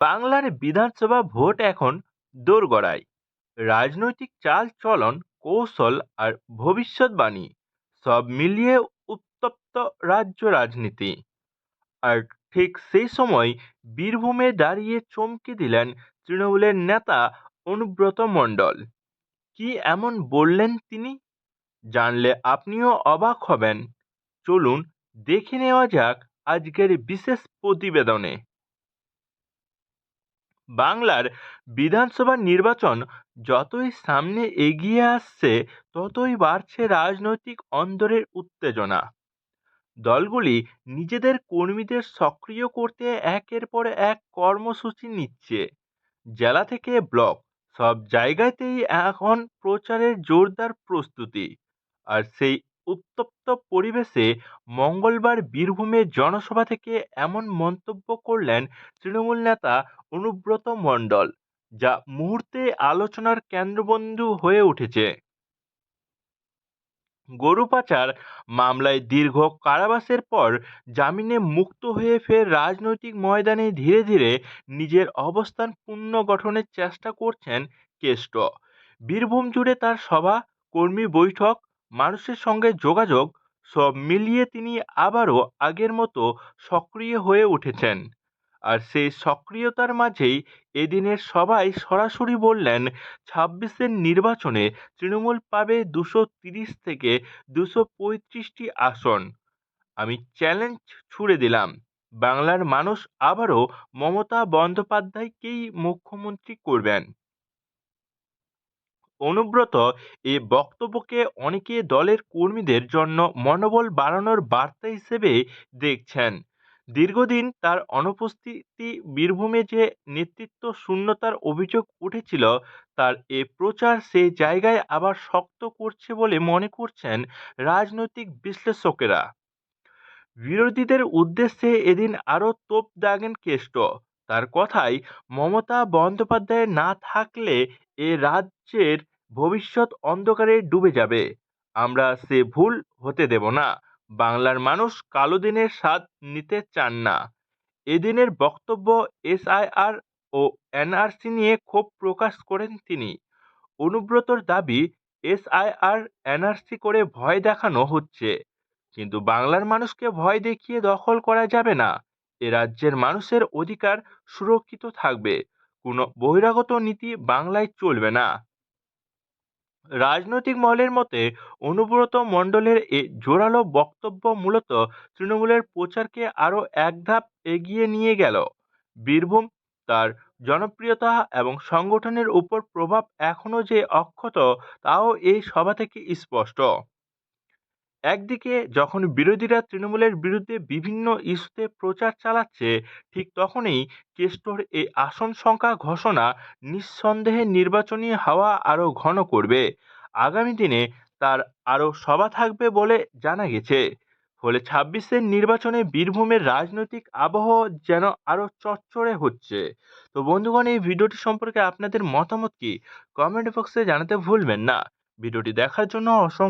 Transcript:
বাংলার বিধানসভা ভোট এখন দোরগড়ায়। রাজনৈতিক চাল চলন, কৌশল আর ভবিষ্যৎবাণী সব মিলিয়ে উত্তপ্ত রাজ্য রাজনীতি। আর ঠিক সেই সময় বীরভূমে দাঁড়িয়ে চমকে দিলেন তৃণমূলের নেতা অনুব্রত মণ্ডল। কি এমন বললেন তিনি? জানলে আপনিও অবাক হবেন। চলুন দেখে নেওয়া যাক আজকের বিশেষ প্রতিবেদনে। বাংলার বিধানসভা নির্বাচন যতই সামনে এগিয়ে আসছে, ততই বাড়ছে রাজনৈতিক অন্দরের উত্তেজনা। দলগুলি নিজেদের কর্মীদের সক্রিয় করতে একের পর এক কর্মসূচি নিচ্ছে। জেলা থেকে ব্লক, সব জায়গাতেই এখন প্রচারের জোরদার প্রস্তুতি। আর সেই উত্তপ্ত পরিবেশে মঙ্গলবার বীরভূমে জনসভা থেকে এমন মন্তব্য করলেন তৃণমূল নেতা অনুব্রত মণ্ডল, যা মুহূর্তে আলোচনার কেন্দ্রবন্ধু হয়ে উঠেছে। গরু পাচার মামলায় দীর্ঘ কারাবাসের পর জামিনে মুক্ত হয়ে ফের রাজনৈতিক ময়দানে ধীরে ধীরে নিজের অবস্থান পুনর্গঠনের চেষ্টা করছেন কেষ্ট। বীরভূম জুড়ে তার সভা, কর্মী বৈঠক মানুষের সঙ্গে যোগাযোগ সব মিলিয়ে তিনি আবারও আগের মতো সক্রিয় হয়ে উঠেছেন। আর সেই সক্রিয়তার মাঝেই এদিনের সবাই সরাসরি বললেন, ছাব্বিশের নির্বাচনে তৃণমূল পাবে দুশো তিরিশ থেকে দুশো পঁয়ত্রিশটি আসন। আমি চ্যালেঞ্জ ছুড়ে দিলাম। বাংলার মানুষ আবারও মমতা বন্দ্যোপাধ্যায়কেই মুখ্যমন্ত্রী করবেন। অনুব্রত এই বক্তব্যকে অনেকে দলের কর্মীদের জন্য মনোবল বাড়ানোর বার্তা হিসেবে দেখছেন। দীর্ঘদিন তার অনুপস্থিতি বীরভূমে যে নেতৃত্ব শূন্যতার অভিযোগ উঠেছিল, তার এ প্রচার সেই জায়গায় আবার শক্ত করছে বলে মনে করছেন রাজনৈতিক বিশ্লেষকেরা। বিরোধীদের উদ্দেশ্যে এদিন আরও তোপ দাগেন কেষ্ট। তার কথাই মমতা বন্দ্যোপাধ্যায় না থাকলে এ রাজ্যের ভবিষ্যৎ অন্ধকারে ডুবে যাবে। আমরা সে ভুল হতে দেব না। বাংলার মানুষ কালো দিনের স্বাদ নিতে চান না। এদিনের বক্তব্য এসআইআর ও এনআরসি নিয়ে ক্ষোভ প্রকাশ করেন তিনি। অনুব্রতর দাবি, এসআইআর, এনআরসি করে ভয় দেখানো হচ্ছে। কিন্তু বাংলার মানুষকে ভয় দেখিয়ে দখল করা যাবে না। এ রাজ্যের মানুষের অধিকার সুরক্ষিত থাকবে। কোনো বহিরাগত নীতি বাংলায় চলবে না। রাজনৈতিক মহলের মতে, অনুব্রত মণ্ডলের এ জোরালো বক্তব্য মূলত তৃণমূলের প্রচারকে আরও এক ধাপ এগিয়ে নিয়ে গেল। বীরভূম তার জনপ্রিয়তা এবং সংগঠনের উপর প্রভাব এখনও যে অক্ষত, তাও এই সভা থেকে স্পষ্ট। একদিকে যখন বিরোধীরা তৃণমূলের বিরুদ্ধে বিভিন্ন ইস্যুতে প্রচার চালাচ্ছে, ঠিক তখনই কেষ্টর এই আসন সংখ্যা ঘোষণা নিঃসন্দেহে নির্বাচনী হাওয়া আরও ঘন করবে। আগামী দিনে তার আরও সভা থাকবে বলে জানা গেছে। ফলে ছাব্বিশের নির্বাচনে বীরভূমের রাজনৈতিক আবহ যেন আরও চচ্চড়ে হচ্ছে। তো বন্ধুগণ, এই ভিডিওটি সম্পর্কে আপনাদের মতামত কি? কমেন্ট বক্সে জানাতে ভুলবেন না। ভিডিওটি দেখার জন্য অসংখ্য